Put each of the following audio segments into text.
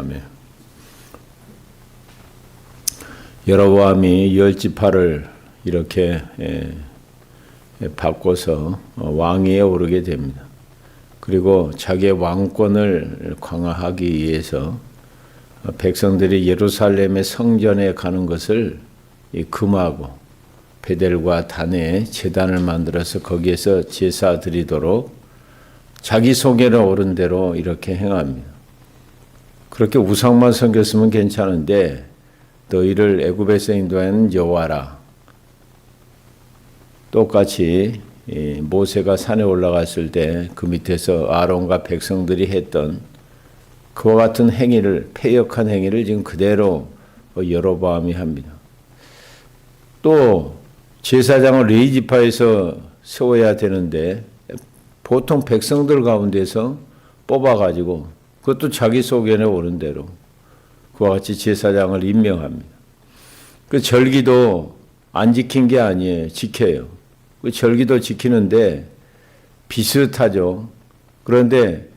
아멘. 여로보암이 열 지파를 이렇게 예, 예, 바꿔서 어, 왕위에 오르게 됩니다. 그리고 자기의 왕권을 강화하기 위해서 어, 백성들이 예루살렘의 성전에 가는 것을 이 금하고 베델과 단에 제단을 만들어서 거기에서 제사 드리도록 자기 소개를 옳은 대로 이렇게 행합니다. 그렇게 우상만 섬겼으면 괜찮은데 너희를 애굽에서 인도하는 여호와라. 똑같이 이 모세가 산에 올라갔을 때 그 밑에서 아론과 백성들이 했던 그와 같은 행위를 패역한 행위를 지금 그대로 여로보암이 합니다. 또 제사장을 레위 지파에서 세워야 되는데 보통 백성들 가운데서 뽑아 가지고 그것도 자기 소견에 오른 대로 그와 같이 제사장을 임명합니다. 그 절기도 안 지킨 게 아니에요. 지켜요. 그 절기도 지키는데 비슷하죠. 그런데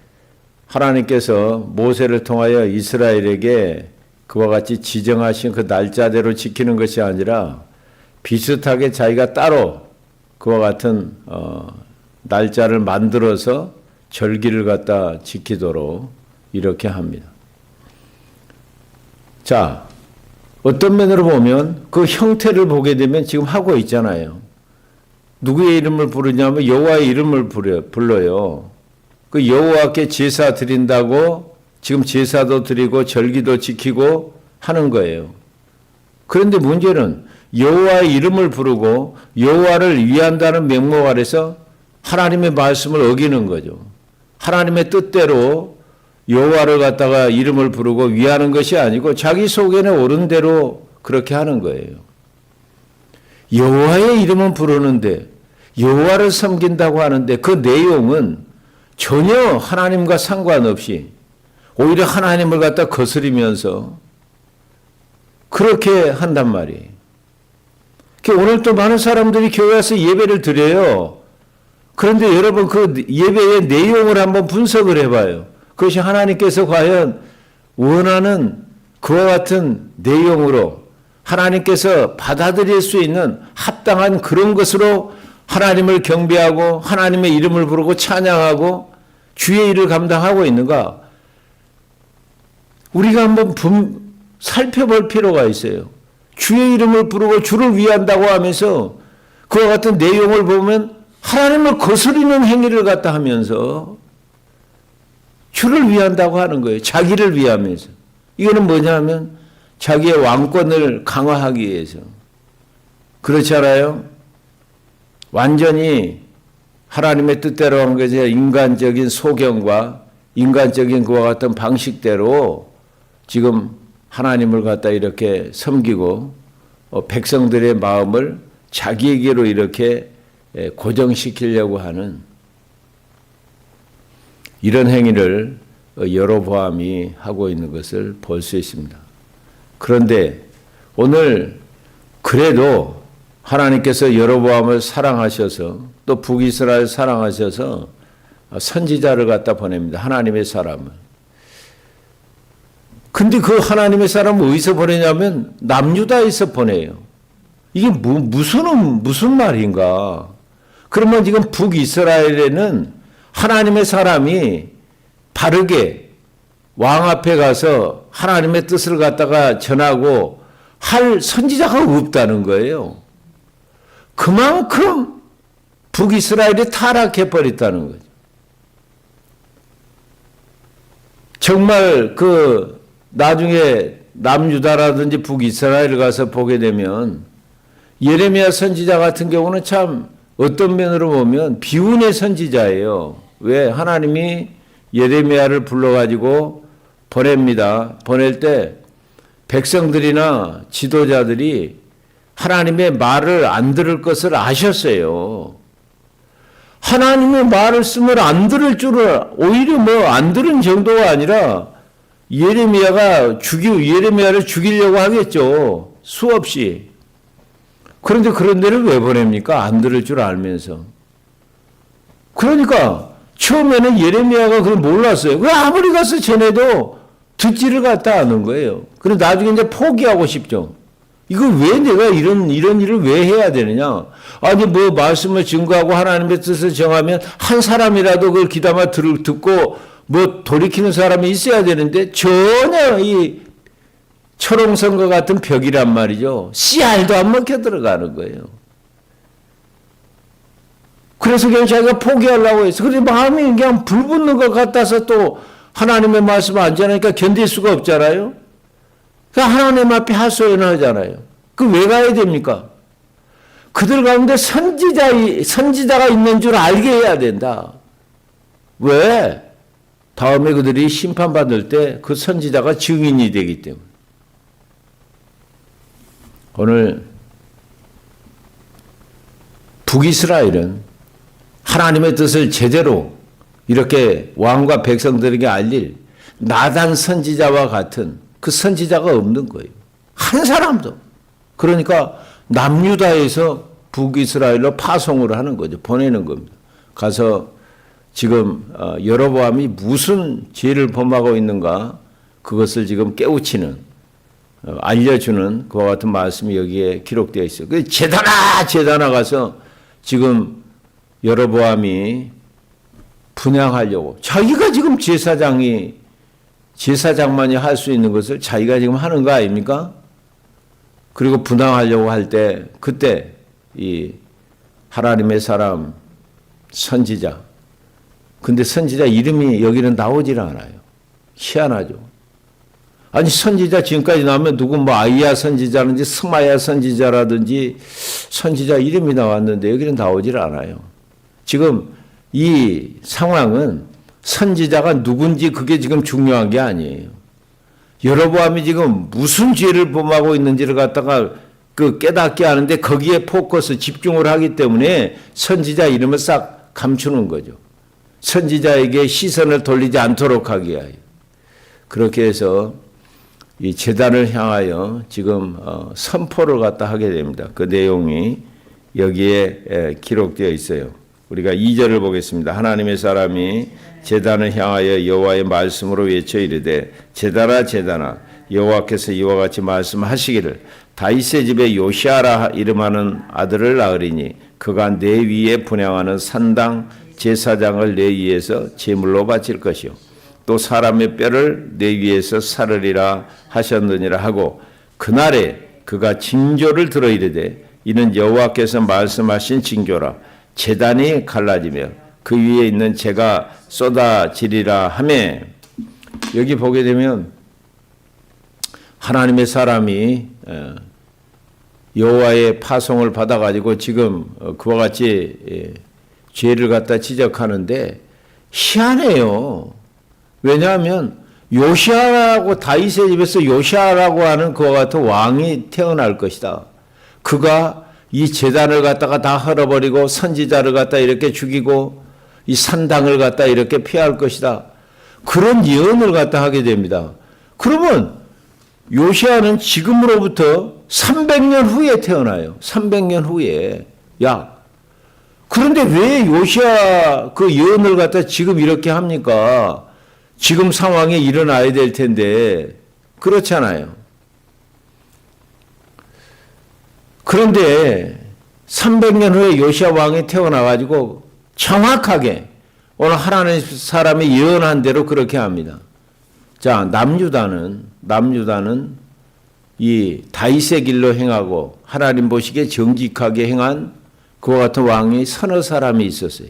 하나님께서 모세를 통하여 이스라엘에게 그와 같이 지정하신 그 날짜대로 지키는 것이 아니라 비슷하게 자기가 따로 그와 같은 어, 날짜를 만들어서 절기를 갖다 지키도록 이렇게 합니다. 자, 어떤 면으로 보면 그 형태를 보게 되면 지금 하고 있잖아요. 누구의 이름을 부르냐면 여호와의 이름을 부려, 불러 요. 그 여호와께 제사 드린다고 지금 제사도 드리고 절기도 지키고 하는 거예요. 그런데 문제는 여호와의 이름을 부르고 여호와를 위한다는 명목 아래서 하나님의 말씀을 어기는 거죠. 하나님의 뜻대로 여호와를 갖다가 이름을 부르고 위하는 것이 아니고 자기 속에는 옳은 대로 그렇게 하는 거예요. 여호와의 이름은 부르는데 여호와를 섬긴다고 하는데 그 내용은 전혀 하나님과 상관없이 오히려 하나님을 갖다 거스리면서 그렇게 한단 말이에요. 오늘 또 많은 사람들이 교회 와서 예배를 드려요. 그런데 여러분 그 예배의 내용을 한번 분석을 해봐요. 그것이 하나님께서 과연 원하는 그와 같은 내용으로 하나님께서 받아들일 수 있는 합당한 그런 것으로 하나님을 경배하고 하나님의 이름을 부르고 찬양하고 주의 일을 감당하고 있는가? 우리가 한번 분, 살펴볼 필요가 있어요. 주의 이름을 부르고 주를 위한다고 하면서 그와 같은 내용을 보면 하나님을 거스리는 행위를 갖다 하면서 주를 위한다고 하는 거예요. 자기를 위하면서. 이거는 뭐냐면 자기의 왕권을 강화하기 위해서. 그렇지 않아요? 완전히 하나님의 뜻대로 한 것이 인간적인 소견과 인간적인 그와 같은 방식대로 지금 하나님을 갖다 이렇게 섬기고 어, 백성들의 마음을 자기에게로 이렇게 고정시키려고 하는 이런 행위를 여로보암이 하고 있는 것을 볼 수 있습니다. 그런데 오늘 그래도 하나님께서 여로보암을 사랑하셔서 또 북이스라엘 사랑하셔서 선지자를 갖다 보냅니다. 하나님의 사람을. 근데 그 하나님의 사람을 어디서 보내냐면 남유다에서 보내요. 이게 무, 무슨 무슨 말인가? 그러면 지금 북이스라엘에는 하나님의 사람이 바르게 왕 앞에 가서 하나님의 뜻을 갖다가 전하고 할 선지자가 없다는 거예요. 그만큼 북이스라엘이 타락해 버렸다는 거죠. 정말 그 나중에 남유다라든지 북이스라엘 가서 보게 되면 예레미야 선지자 같은 경우는 참 어떤 면으로 보면 비운의 선지자예요. 왜 하나님이 예레미야를 불러가지고 보냅니다. 보낼 때 백성들이나 지도자들이 하나님의 말을 안 들을 것을 아셨어요. 하나님의 말을 쓰면 안 들을 줄을 오히려 뭐 안 들은 정도가 아니라 예레미야가 죽이 예레미야를 죽이려고 하겠죠. 수없이. 그런데 그런 데를 왜 보냅니까? 안 들을 줄 알면서. 그러니까 처음에는 예레미야가 그걸 몰랐어요. 그 아무리 가서 전해도 듣지를 갖다 하는 거예요. 그래 나중에 이제 포기하고 싶죠. 이거 왜 내가 이런 이런 일을 왜 해야 되느냐? 아니 뭐 말씀을 증거하고 하나님의 뜻을 정하면 한 사람이라도 그걸 귀담아 들, 듣고 뭐 돌이키는 사람이 있어야 되는데 전혀 이 철옹성과 같은 벽이란 말이죠. 씨알도 안 먹혀 들어가는 거예요. 그래서 그냥 자기가 포기하려고 했어. 그런데 마음이 그냥 불붙는 것 같아서 또 하나님의 말씀을 안 전하니까 견딜 수가 없잖아요. 그 하나님 앞에 하소연하잖아요. 그 왜 가야 됩니까? 그들 가운데 선지자, 선지자가 있는 줄 알게 해야 된다. 왜? 다음에 그들이 심판받을 때 그 선지자가 증인이 되기 때문에. 오늘 북이스라엘은 하나님의 뜻을 제대로 이렇게 왕과 백성들에게 알릴 나단 선지자와 같은 그 선지자가 없는 거예요. 한 사람도. 그러니까 남유다에서 북이스라엘로 파송을 하는 거죠. 보내는 겁니다. 가서 지금 어, 여로보암이 무슨 죄를 범하고 있는가 그것을 지금 깨우치는 어, 알려주는 그와 같은 말씀이 여기에 기록되어 있어요. 그 제다나 제다나 가서 지금 여로보암이 분양하려고 자기가 지금 제사장이 제사장만이 할 수 있는 것을 자기가 지금 하는 거 아닙니까? 그리고 분양하려고 할 때 그때 이 하나님의 사람 선지자 근데 선지자 이름이 여기는 나오질 않아요. 희한하죠. 아니 선지자 지금까지 나오면 누구 뭐 아이야 선지자든지 스마야 선지자라든지 선지자 이름이 나왔는데 여기는 나오질 않아요. 지금 이 상황은 선지자가 누군지 그게 지금 중요한 게 아니에요. 여러보암이 지금 무슨 죄를 범하고 있는지를 갖다가 그 깨닫게 하는데 거기에 포커스 집중을 하기 때문에 선지자 이름을 싹 감추는 거죠. 선지자에게 시선을 돌리지 않도록 하기 위하여. 그렇게 해서 이 재단을 향하여 지금 어, 선포를 갖다 하게 됩니다. 그 내용이 여기에 기록되어 있어요. 우리가 2절을 보겠습니다. 하나님의 사람이 재단을 향하여 여호와의 말씀으로 외쳐 이르되 재단아 재단아 여호와께서 이와 같이 말씀하시기를 다윗의 집에 요시아라 이름하는 아들을 낳으리니 그가 내 위에 분양하는 산당 제사장을 내 위에서 제물로 바칠 것이요 또 사람의 뼈를 내 위에서 사르리라 하셨느니라 하고 그날에 그가 징조를 들어 이르되 이는 여호와께서 말씀하신 징조라 재단이 갈라지며 그 위에 있는 재가 쏟아지리라 하매 여기 보게 되면 하나님의 사람이 어, 여호와의 파송을 받아 가지고 지금 어, 그와 같이 예, 죄를 갖다 지적하는데 희한해요. 왜냐하면 요시아라고 다윗의 집에서 요시아라고 하는 그와 같은 왕이 태어날 것이다. 그가 이 재단을 갖다가 다 헐어버리고 선지자를 갖다 이렇게 죽이고 이 산당을 갖다 이렇게 피할 것이다. 그런 예언을 갖다 하게 됩니다. 그러면 요시아는 지금으로부터 300년 후에 태어나요. 300년 후에. 야. 그런데 왜 요시아 그 예언을 갖다 지금 이렇게 합니까? 지금 상황에 일어나야 될 텐데. 그렇잖아요. 그런데 300년 후에 요시아 왕이 태어나 가지고 정확하게 오늘 하나님 사람이 예언한 대로 그렇게 합니다. 자, 남유다는, 남유다는 이 다윗의 길로 행하고 하나님 보시기에 정직하게 행한 그와 같은 왕이 서너 사람이 있었어요.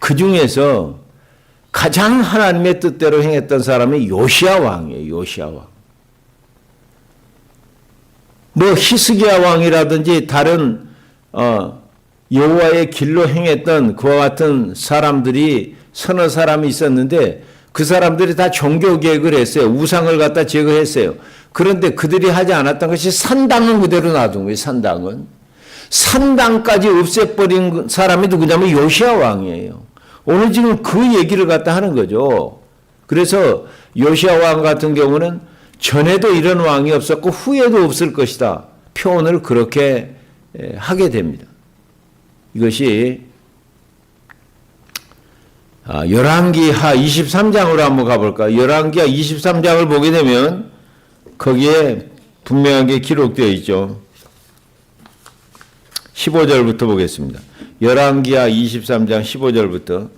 그 중에서 가장 하나님의 뜻대로 행했던 사람이 요시아 왕이에요. 요시아 왕. 뭐 히스기야 왕이라든지 다른 어, 여호와의 길로 행했던 그와 같은 사람들이 서너 사람이 있었는데 그 사람들이 다 종교 개혁을 했어요. 우상을 갖다 제거했어요. 그런데 그들이 하지 않았던 것이 산당은 그대로 놔둔 거예요. 산당은 산당까지 없애버린 사람이 누구냐면 요시아 왕이에요. 오늘 지금 그 얘기를 갖다 하는 거죠. 그래서 요시아 왕 같은 경우는 전에도 이런 왕이 없었고 후에도 없을 것이다. 표현을 그렇게 하게 됩니다. 이것이 아, 열왕기하 23장으로 한번 가볼까? 열왕기하 23장을 보게 되면 거기에 분명하게 기록되어 있죠. 15절부터 보겠습니다. 열왕기하 23장 15절부터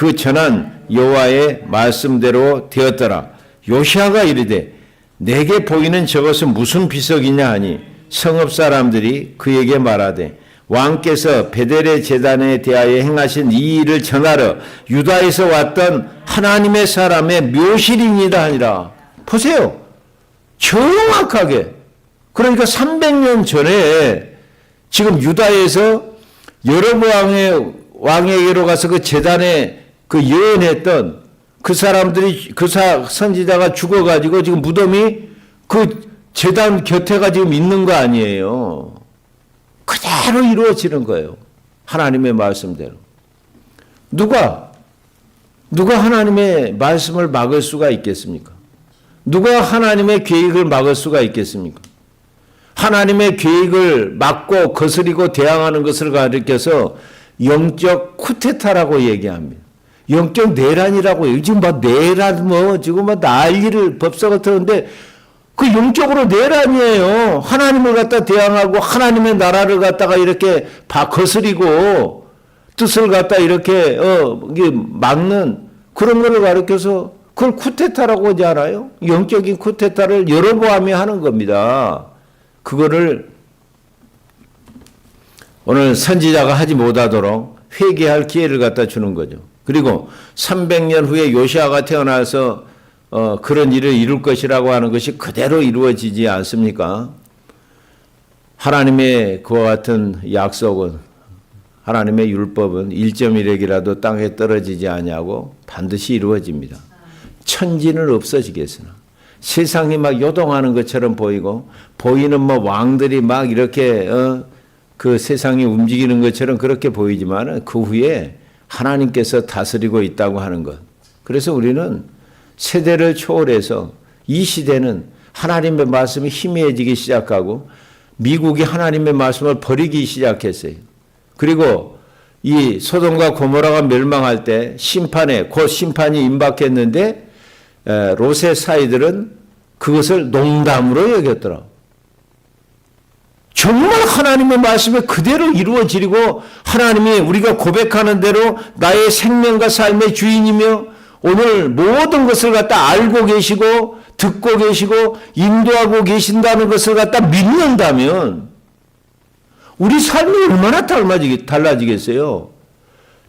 그 전한 여호와의 말씀대로 되었더라. 요시아가 이르되 내게 보이는 저것은 무슨 비석이냐 하니 성읍 사람들이 그에게 말하되 왕께서 베델의 재단에 대하여 행하신 이 일을 전하러 유다에서 왔던 하나님의 사람의 묘실입니다 하니라. 보세요. 정확하게. 그러니까 300년 전에 지금 유다에서 여로보암의 왕에게로 가서 그 재단에 그 예언했던 그 사람들이 그 사, 선지자가 죽어가지고 지금 무덤이 그 재단 곁에가 지금 있는 거 아니에요. 그대로 이루어지는 거예요. 하나님의 말씀대로. 누가 누가 하나님의 말씀을 막을 수가 있겠습니까? 누가 하나님의 계획을 막을 수가 있겠습니까? 하나님의 계획을 막고 거스리고 대항하는 것을 가리켜서 영적 쿠테타라고 얘기합니다. 영적 내란이라고. 지금 막 내란 뭐 지금 막 난리를 법사가 틀었는데 그 영적으로 내란이에요. 하나님을 갖다 대항하고 하나님의 나라를 갖다가 이렇게 바 거스리고 뜻을 갖다 이렇게 어 막는 그런 거를 가르쳐서 그걸 쿠데타라고 하지 않아요? 영적인 쿠데타를 여러보암이 하는 겁니다. 그거를 오늘 선지자가 하지 못하도록 회개할 기회를 갖다 주는 거죠. 그리고 300년 후에 요시아가 태어나서 어, 그런 일을 이룰 것이라고 하는 것이 그대로 이루어지지 않습니까? 하나님의 그와 같은 약속은 하나님의 율법은 1.1핵이라도 땅에 떨어지지 아니하고 반드시 이루어집니다. 천지는 없어지겠으나 세상이 막 요동하는 것처럼 보이고 보이는 뭐 왕들이 막 이렇게 어, 그 세상이 움직이는 것처럼 그렇게 보이지만 그 후에 하나님께서 다스리고 있다고 하는 것. 그래서 우리는 세대를 초월해서 이 시대는 하나님의 말씀이 희미해지기 시작하고 미국이 하나님의 말씀을 버리기 시작했어요. 그리고 이 소돔과 고모라가 멸망할 때 심판에 곧 심판이 임박했는데 롯의 사이들은 그것을 농담으로 여겼더라. 정말 하나님의 말씀이 그대로 이루어지고 하나님이 우리가 고백하는 대로 나의 생명과 삶의 주인이며 오늘 모든 것을 갖다 알고 계시고 듣고 계시고 인도하고 계신다는 것을 갖다 믿는다면 우리 삶이 얼마나 달라지겠어요?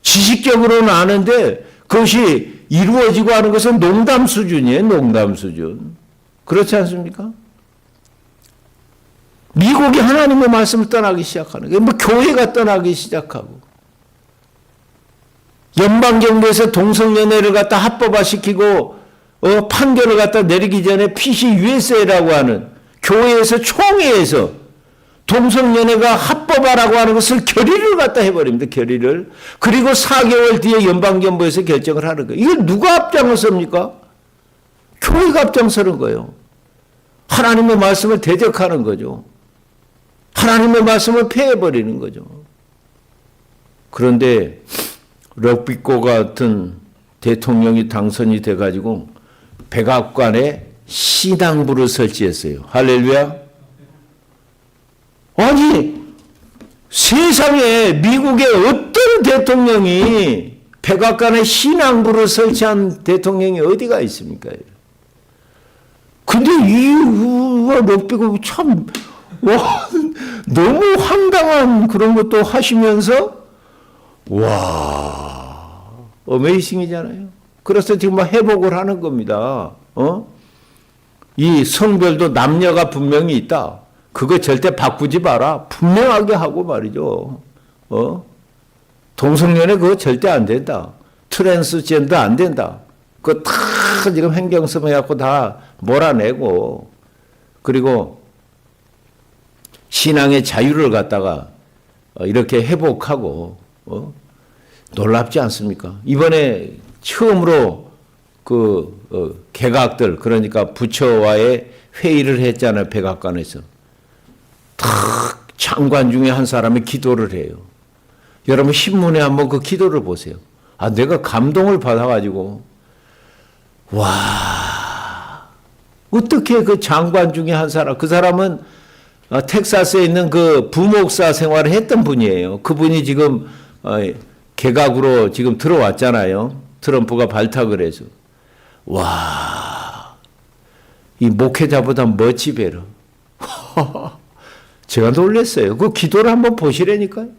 지식적으로는 아는데 그것이 이루어지고 하는 것은 농담 수준이에요. 농담 수준. 그렇지 않습니까? 미국이 하나님의 말씀을 떠나기 시작하는 거예요. 뭐 교회가 떠나기 시작하고 연방 정부에서 동성연애를 갖다 합법화시키고 어, 판결을 갖다 내리기 전에 PC USA라고 하는 교회에서 총회에서 동성연애가 합법화라고 하는 것을 결의를 갖다 해버립니다. 결의를. 그리고 4개월 뒤에 연방정부에서 결정을 하는 거예요. 이게 누가 앞장섭니까? 교회가 앞장서는 거예요. 하나님의 말씀을 대적하는 거죠. 하나님의 말씀을 폐해버리는 거죠. 그런데 럭비꼬 같은 대통령이 당선이 돼가지고 백악관에 신앙부를 설치했어요. 할렐루야. 아니 세상에 미국의 어떤 대통령이 백악관에 신앙부를 설치한 대통령이 어디가 있습니까? 근데 이 럭비고 참 와, 너무 황당한 그런 것도 하시면서 와, 어메이싱이잖아요. 그래서 지금 막 회복을 하는 겁니다. 어? 이 성별도 남녀가 분명히 있다. 그거 절대 바꾸지 마라. 분명하게 하고 말이죠. 어? 동성연애 그거 절대 안 된다. 트랜스젠더 안 된다. 그거 다 지금 행정섬 해갖고 다 몰아내고 그리고 신앙의 자유를 갖다가 어, 이렇게 회복하고 어? 놀랍지 않습니까? 이번에 처음으로 그 어, 개각들 그러니까 부처와의 회의를 했잖아요 백악관에서 탁 장관 중에 한 사람이 기도를 해요. 여러분 신문에 한번 그 기도를 보세요. 아 내가 감동을 받아가지고 와 어떻게 그 장관 중에 한 사람 그 사람은 어, 텍사스에 있는 그 부목사 생활을 했던 분이에요. 그분이 지금 어, 개각으로 지금 들어왔잖아요. 트럼프가 발탁을 해서 와, 이 목회자보다 멋지 배러. 제가 놀랐어요. 그 기도를 한번 보시라니까요.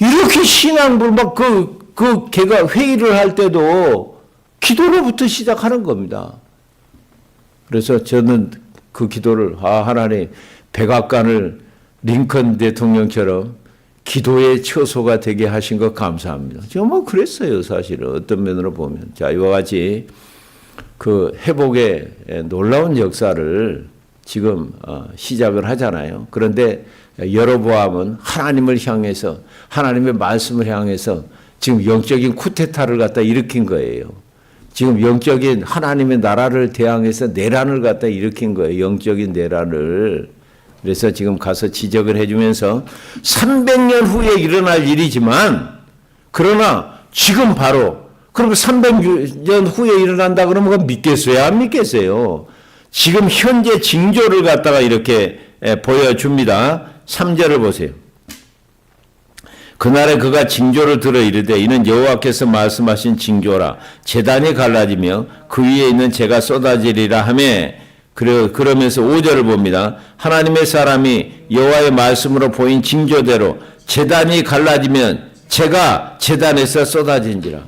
이렇게 신앙불 막 그 그 걔가 회의를 할 때도 기도로부터 시작하는 겁니다. 그래서 저는 그 기도를 아 하나님 백악관을 링컨 대통령처럼 기도의 처소가 되게 하신 것 감사합니다. 제가 뭐 그랬어요 사실은 어떤 면으로 보면 자 이와 같이 그 회복의 놀라운 역사를 지금 어, 시작을 하잖아요. 그런데 여로보암은 하나님을 향해서 하나님의 말씀을 향해서 지금 영적인 쿠데타를 갖다 일으킨 거예요. 지금 영적인 하나님의 나라를 대항해서 내란을 갖다 일으킨 거예요. 영적인 내란을. 그래서 지금 가서 지적을 해주면서 300년 후에 일어날 일이지만 그러나 지금 바로 그러면 300년 후에 일어난다 그러면 그거 믿겠어요? 안 믿겠어요? 지금 현재 징조를 갖다가 이렇게 에, 보여줍니다. 3절을 보세요. 그날에 그가 징조를 들어 이르되 이는 여호와께서 말씀하신 징조라 재단이 갈라지며 그 위에 있는 재가 쏟아지리라 하매 그러, 그러면서 5절을 봅니다. 하나님의 사람이 여호와의 말씀으로 보인 징조대로 재단이 갈라지면 재가 재단에서 쏟아진지라.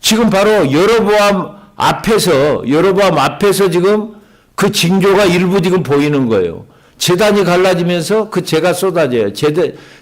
지금 바로 여로보암 앞에서 여로보암 앞에서 지금 그 징조가 일부 지금 보이는 거예요. 재단이 갈라지면서 그 재가 쏟아져요. 재,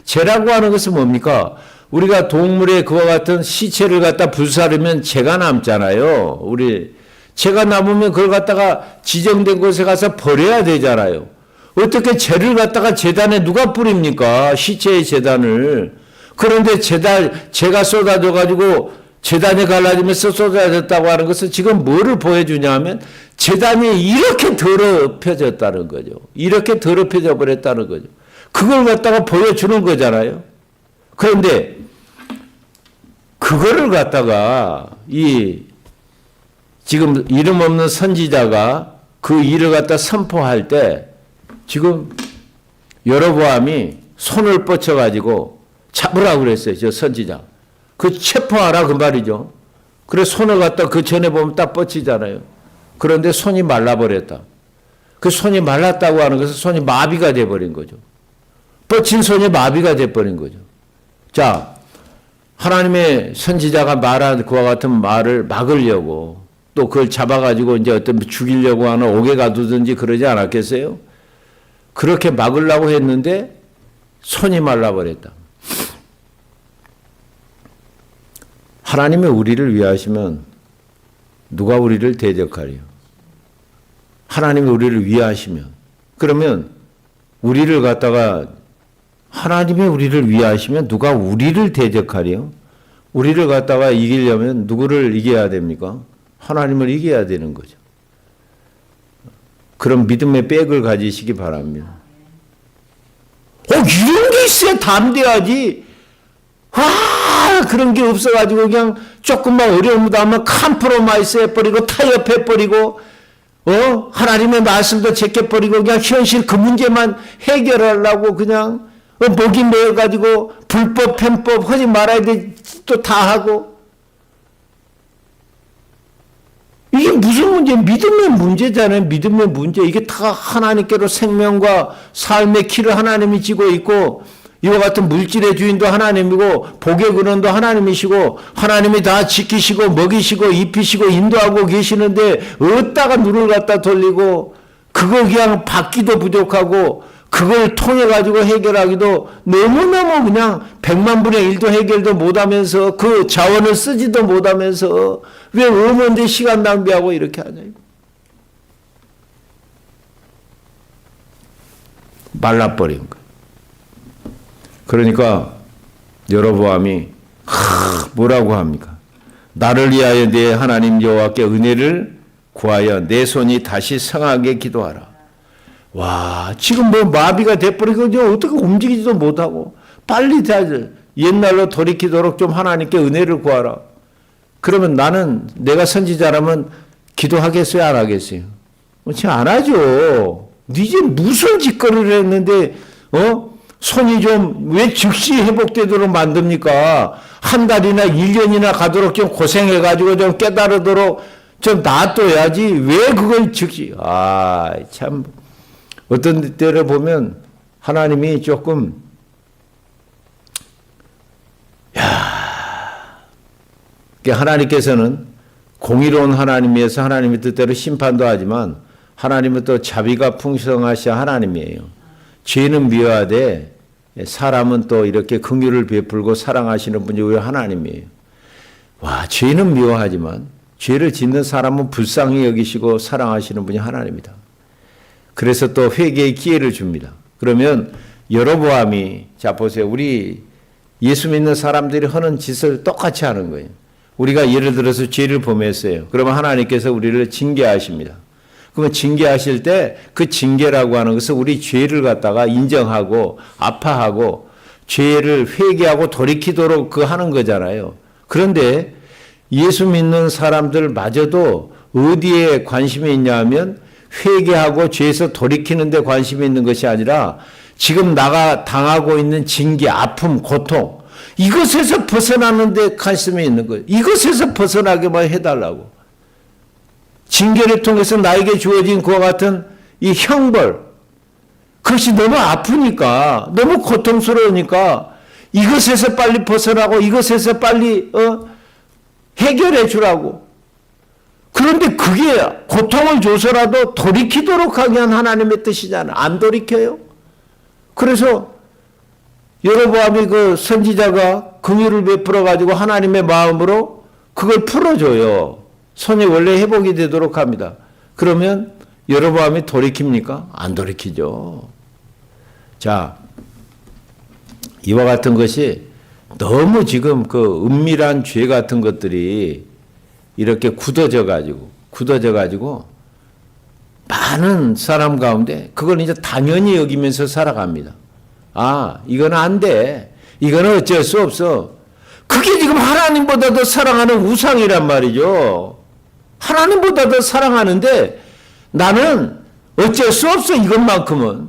재라고 하는 것은 뭡니까? 우리가 동물의 그와 같은 시체를 갖다 불사르면 재가 남잖아요. 우리 재가 남으면 그걸 갖다가 지정된 곳에 가서 버려야 되잖아요. 어떻게 재를 갖다가 재단에 누가 뿌립니까? 시체의 재단을. 그런데 재단, 재가 쏟아져 가지고 재단이 갈라지면서 쏟아졌다고 하는 것은 지금 뭐를 보여주냐 하면 재단이 이렇게 더럽혀졌다는 거죠. 이렇게 더럽혀져 버렸다는 거죠. 그걸 갖다가 보여주는 거잖아요. 그런데 그거를 갖다가 이 지금 이름 없는 선지자가 그 일을 갖다 선포할 때 지금 여로보암이 손을 뻗쳐 가지고 잡으라고 그랬어요. 저 선지자. 그 체포하라 그 말이죠. 그래 손을 갖다 그 전에 보면 딱 뻗치잖아요. 그런데 손이 말라버렸다. 그 손이 말랐다고 하는 것은 손이 마비가 돼버린 거죠. 뻗친 손이 마비가 돼버린 거죠. 자, 하나님의 선지자가 말한 그와 같은 말을 막으려고 또 그걸 잡아가지고 이제 어떤 죽이려고 하는 옥에 가두든지 그러지 않았겠어요? 그렇게 막으려고 했는데 손이 말라버렸다. 하나님이 우리를 위하시면 누가 우리를 대적하리요? 하나님이 우리를 위하시면 그러면 우리를 갖다가 하나님이 우리를 위하시면 누가 우리를 대적하리요? 우리를 갖다가 이기려면 누구를 이겨야 됩니까? 하나님을 이겨야 되는 거죠. 그런 믿음의 백을 가지시기 바랍니다. 어, 이런 게 있어야 담대하지. 아, 그런 게 없어가지고 그냥 조금만 어려움도 하면 컴프로마이스 해버리고 타협해버리고, 어? 하나님의 말씀도 제껴버리고 그냥 현실 그 문제만 해결하려고 그냥 어, 목이 메어가지고 불법, 편법 하지 말아야 돼또 다 하고. 이게 무슨 문제? 믿음의 문제잖아요. 믿음의 문제. 이게 다 하나님께로 생명과 삶의 키를 하나님이 지고 있고, 이와 같은 물질의 주인도 하나님이고, 복의 근원도 하나님이시고, 하나님이 다 지키시고, 먹이시고, 입히시고, 인도하고 계시는데, 어디다가 눈을 갖다 돌리고, 그거 그냥 받기도 부족하고, 그걸 통해 가지고 해결하기도 너무너무 그냥 백만 분의 일도 해결도 못하면서 그 자원을 쓰지도 못하면서 왜 어머니 시간 낭비하고 이렇게 하냐 말라버린 거. 그러니까 여로보암이 하, 뭐라고 합니까? 나를 위하여 내 하나님 여호와께 은혜를 구하여 내 손이 다시 성하게 기도하라. 와, 지금 뭐 마비가 돼버리고 이제 어떻게 움직이지도 못하고 빨리 다 옛날로 돌이키도록 좀 하나님께 은혜를 구하라. 그러면 나는 내가 선지자라면 기도하겠어요, 안 하겠어요? 그렇지 안 하죠. 니제 무슨 짓거리를 했는데 어? 손이 좀 왜 즉시 회복되도록 만듭니까? 한 달이나 1년이나 가도록 좀 고생해가지고 좀 깨달으도록 좀 놔둬야지. 왜 그걸 즉시. 아, 참. 어떤 때를 보면 하나님이 조금, 야, 하나님께서는 공의로운 하나님이어서 하나님의 뜻대로 심판도 하지만 하나님은 또 자비가 풍성하신 하나님이에요. 죄는 미워하되 사람은 또 이렇게 긍휼을 베풀고 사랑하시는 분이 우리 하나님이에요. 와, 죄는 미워하지만 죄를 짓는 사람은 불쌍히 여기시고 사랑하시는 분이 하나님이다. 그래서 또 회개의 기회를 줍니다. 그러면 여로보암이 자 보세요. 우리 예수 믿는 사람들이 하는 짓을 똑같이 하는 거예요. 우리가 예를 들어서 죄를 범했어요. 그러면 하나님께서 우리를 징계하십니다. 그러면 징계하실 때 그 징계라고 하는 것은 우리 죄를 갖다가 인정하고 아파하고 죄를 회개하고 돌이키도록 그 하는 거잖아요. 그런데 예수 믿는 사람들마저도 어디에 관심이 있냐 하면 회개하고 죄에서 돌이키는 데 관심이 있는 것이 아니라 지금 나가 당하고 있는 징계, 아픔, 고통 이것에서 벗어나는 데 관심이 있는 거예요. 이것에서 벗어나게만 해달라고. 징계를 통해서 나에게 주어진 그와 같은 이 형벌, 그것이 너무 아프니까, 너무 고통스러우니까 이것에서 빨리 벗어나고 이것에서 빨리 어, 해결해 주라고. 그런데 그게 고통을 줘서라도 돌이키도록 하게 한 하나님의 뜻이잖아. 안 돌이켜요. 그래서 여로보암이 그 선지자가 긍휼을 베풀어 가지고 하나님의 마음으로 그걸 풀어줘요. 손이 원래 회복이 되도록 합니다. 그러면 여로보암이 돌이킵니까? 안 돌이키죠. 자, 이와 같은 것이 너무 지금 그 은밀한 죄 같은 것들이 이렇게 굳어져 가지고 굳어져 가지고 많은 사람 가운데 그걸 이제 당연히 여기면서 살아갑니다. 아, 이거는 안 돼. 이거는 어쩔 수 없어. 그게 지금 하나님보다 더 사랑하는 우상이란 말이죠. 하나님보다 더 사랑하는데 나는 어쩔 수 없어 이것만큼은.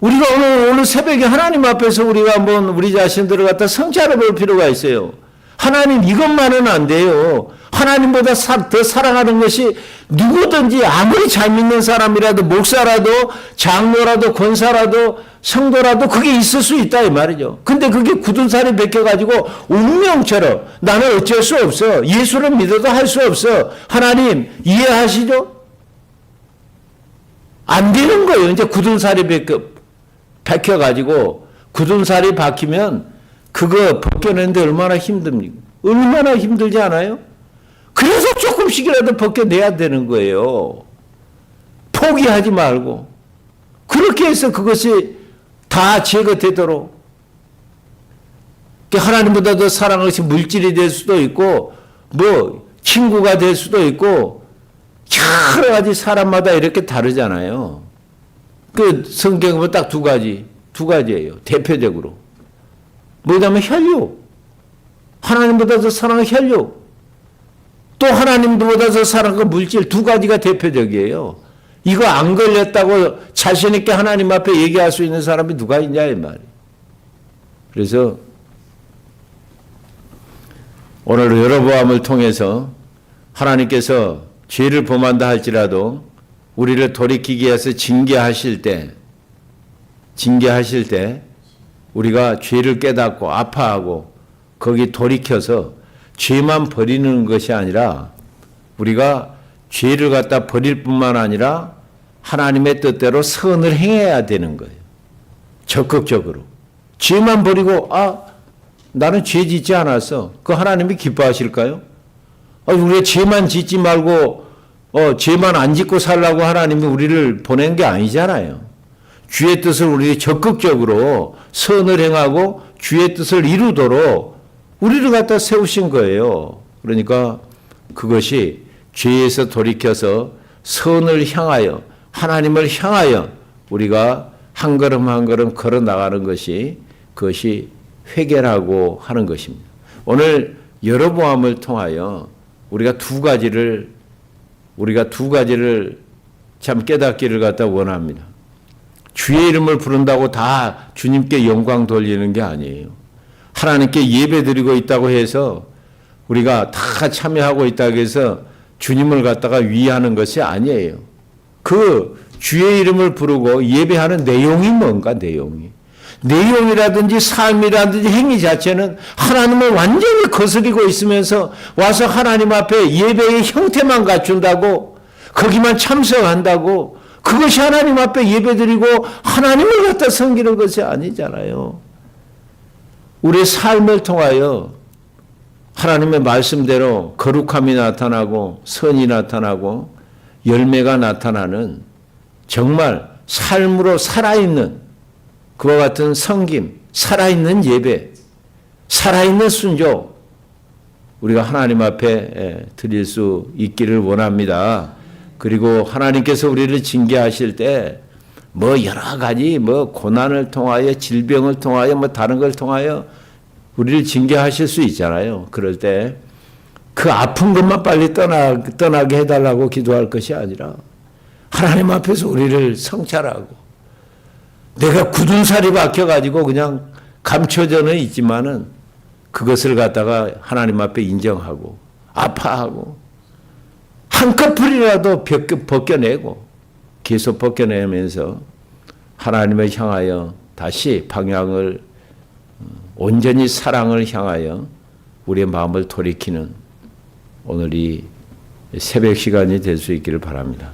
우리가 오늘 오늘 새벽에 하나님 앞에서 우리가 한번 우리 자신들을 갖다 성찰해 볼 필요가 있어요. 하나님 이것만은 안 돼요. 하나님보다 사, 더 사랑하는 것이 누구든지 아무리 잘 믿는 사람이라도 목사라도 장로라도 권사라도 성도라도 그게 있을 수 있다 이 말이죠. 근데 그게 굳은 살이 벗겨가지고 운명처럼 나는 어쩔 수 없어. 예수를 믿어도 할 수 없어. 하나님 이해하시죠? 안 되는 거예요. 이제 굳은 살이 벗겨, 박혀가지고 굳은 살이 박히면 그거 벗겨내는데 얼마나 힘듭니까? 얼마나 힘들지 않아요? 그래서 조금씩이라도 벗겨내야 되는 거예요. 포기하지 말고. 그렇게 해서 그것이 다 제거되도록. 하나님보다 더 사랑하는 것이 물질이 될 수도 있고, 뭐, 친구가 될 수도 있고, 여러 가지 사람마다 이렇게 다르잖아요. 그 보면 딱두 가지, 두 가지예요. 대표적으로. 뭐냐면 혈육. 하나님보다 더 사랑하는 혈육. 또 하나님보다 더 사랑하는 물질 두 가지가 대표적이에요. 이거 안 걸렸다고 자신있게 하나님 앞에 얘기할 수 있는 사람이 누가 있냐, 이 말이에요. 그래서 오늘 여러보암을 통해서 하나님께서 죄를 범한다 할지라도 우리를 돌이키기 위해서 징계하실 때, 징계하실 때 우리가 죄를 깨닫고 아파하고 거기 돌이켜서 죄만 버리는 것이 아니라 우리가 죄를 갖다 버릴 뿐만 아니라 하나님의 뜻대로 선을 행해야 되는 거예요. 적극적으로. 죄만 버리고, 아, 나는 죄 짓지 않았어. 그 하나님이 기뻐하실까요? 아, 우리가 죄만 짓지 말고, 어, 죄만 안 짓고 살라고 하나님이 우리를 보낸 게 아니잖아요. 주의 뜻을 우리 적극적으로 선을 행하고 주의 뜻을 이루도록 우리를 갖다 세우신 거예요. 그러니까 그것이 죄에서 돌이켜서 선을 향하여 하나님을 향하여 우리가 한 걸음 한 걸음 걸어 나가는 것이 그것이 회개라고 하는 것입니다. 오늘 여러보암을 통하여 우리가 두 가지를 우리가 두 가지를 참 깨닫기를 갖다 원합니다. 주의 이름을 부른다고 다 주님께 영광 돌리는 게 아니에요. 하나님께 예배 드리고 있다고 해서 우리가 다 참여하고 있다고 해서 주님을 갖다가 위하는 것이 아니에요. 그 주의 이름을 부르고 예배하는 내용이 뭔가 내용이. 내용이라든지 삶이라든지 행위 자체는 하나님을 완전히 거스리고 있으면서 와서 하나님 앞에 예배의 형태만 갖춘다고 거기만 참석한다고 그것이 하나님 앞에 예배드리고 하나님을 갖다 섬기는 것이 아니잖아요. 우리의 삶을 통하여 하나님의 말씀대로 거룩함이 나타나고 선이 나타나고 열매가 나타나는 정말 삶으로 살아있는 그와 같은 성김, 살아있는 예배, 살아있는 순종, 우리가 하나님 앞에 드릴 수 있기를 원합니다. 그리고 하나님께서 우리를 징계하실 때 뭐 여러 가지 뭐 고난을 통하여 질병을 통하여 뭐 다른 걸 통하여 우리를 징계하실 수 있잖아요. 그럴 때 그 아픈 것만 빨리 떠나, 떠나게 해달라고 기도할 것이 아니라 하나님 앞에서 우리를 성찰하고 내가 굳은 살이 박혀가지고 그냥 감춰져는 있지만은 그것을 갖다가 하나님 앞에 인정하고 아파하고 한꺼풀이라도 벗겨, 벗겨내고 계속 벗겨내면서 하나님을 향하여 다시 방향을 어, 온전히 사랑을 향하여 우리의 마음을 돌이키는 오늘 이 새벽 시간이 될 수 있기를 바랍니다.